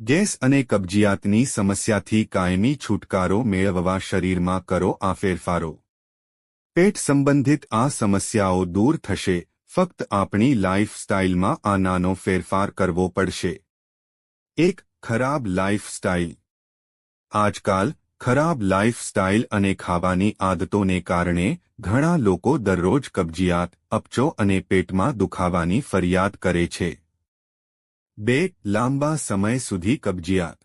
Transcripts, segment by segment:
Gas અને કબજિયાતની સમસ્યાથી કાયમી છુટકારો મેળવવા શરીરમાં કરો આ ફેરફારો. પેટ સંબંધિત આ સમસ્યાઓ દૂર થશે, ફક્ત આપણી લાઇફસ્ટાઇલમાં આ નાનો ફેરફાર કરવો પડશે. એક, ખરાબ લાઇફસ્ટાઇલ આજકાલ, ખરાબ લાઇફસ્ટાઇલ અને ખાવાની આદતોને કારણે ઘણા લોકો દરરોજ કબજિયાત, અપચો અને પેટમાં દુખાવાની ફરિયાદ કરે છે. બે, લાંબા સમય સુધી કબજિયાત.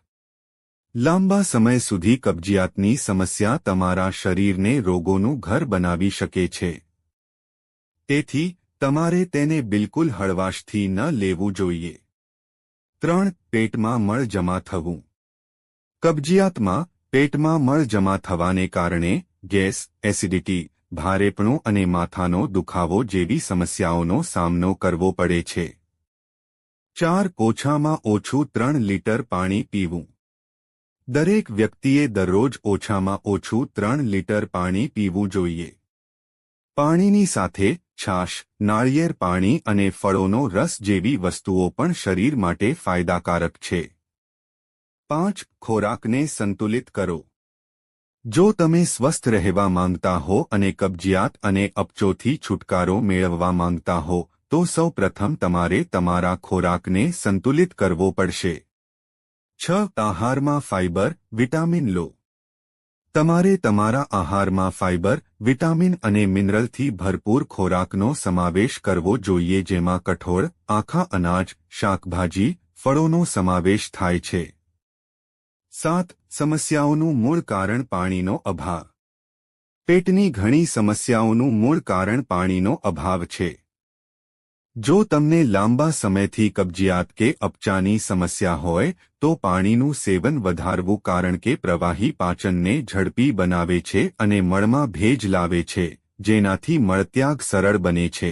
લાંબા સમય સુધી કબજિયાતની સમસ્યા તમારા શરીરને રોગોનું ઘર બનાવી શકે છે. તેથી, તમારે તેને બિલકુલ હળવાશથી ન લેવું જોઈએ. ત્રણ, પેટમાં મળ જમા થવું. કબજિયાતમાં, પેટમાં મળ જમા થવાને કારણે, ગેસ, એસિડિટી, ભારેપણું અને માથાનો દુખાવો જેવી સમસ્યાઓનો સામનો કરવો પડે છે. ચાર ઓછામાં ઓછું ત્રણ લીટર પાણી પીવું. દરેક વ્યક્તિએ દરરોજ ઓછામાં ઓછું ત્રણ લીટર પાણી પીવું જોઈએ. પાણીની સાથે છાશ, નાળિયેર પાણી અને ફળોનો રસ જેવી વસ્તુઓ પણ શરીર માટે ફાયદાકારક છે. પાંચ, ખોરાકને સંતુલિત કરો. જો તમે સ્વસ્થ રહેવા માંગતા હો અને કબજિયાત અને અપચોથી છુટકારો મેળવવા માંગતા હો તો સૌ પ્રથમ તમારે તમારા ખોરાકને સંતુલિત કરવો પડશે. છ, આહારમાં ફાઇબર વિટામિન લો. તમારે તમારા આહારમાં ફાઇબર વિટામિન અને મિનરલથી ભરપૂર ખોરાકનો સમાવેશ કરવો જોઈએ જેમાં કઠોળ, આખા અનાજ, શાકભાજી, ફળોનો સમાવેશ થાય છે. સાત, સમસ્યાઓનું મૂળ કારણ પાણીનો અભાવ. પેટની ઘણી સમસ્યાઓનું મૂળ કારણ પાણીનો અભાવ છે. જો તમને લાંબા સમયથી કબજિયાત કે અપચાની સમસ્યા હોય, તો પાણીનું સેવન વધારવું કારણ કે પ્રવાહી પાચનને ઝડપી બનાવે છે અને મળમાં ભેજ લાવે છે, જેનાથી મળત્યાગ સરળ બને છે.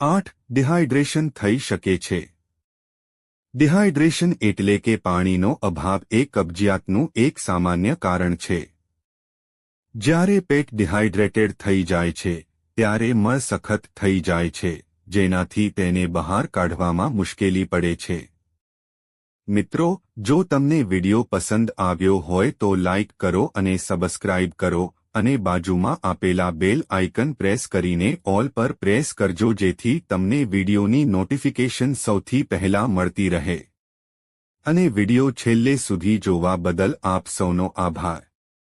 આઠ, ડિહાઇડ્રેશન થઈ શકે છે. ડિહાઇડ્રેશન એટલે કે પાણીનો અભાવ એ કબજિયાતનું એક સામાન્ય કારણ છે. જ્યારે પેટ ડિહાઇડ્રેટેડ થઈ જાય છે, ત્યારે મળ સખત થઈ જાય છે. જેનાથી તેને બહાર કાઢવામાં મુશ્કેલી પડે છે. મિત્રો, જો તમને વિડિયો પસંદ આવ્યો હોય તો લાઇક કરો અને સબસ્ક્રાઇબ કરો અને બાજુમાં આપેલા બેલ આઇકન પ્રેસ કરીને ઓલ પર પ્રેસ કરજો જેથી તમને વિડિયોની નોટિફિકેશન સૌથી પહેલા મળતી રહે. અને વિડિયો છેલ્લે સુધી જોવા બદલ આપ સૌનો આભાર.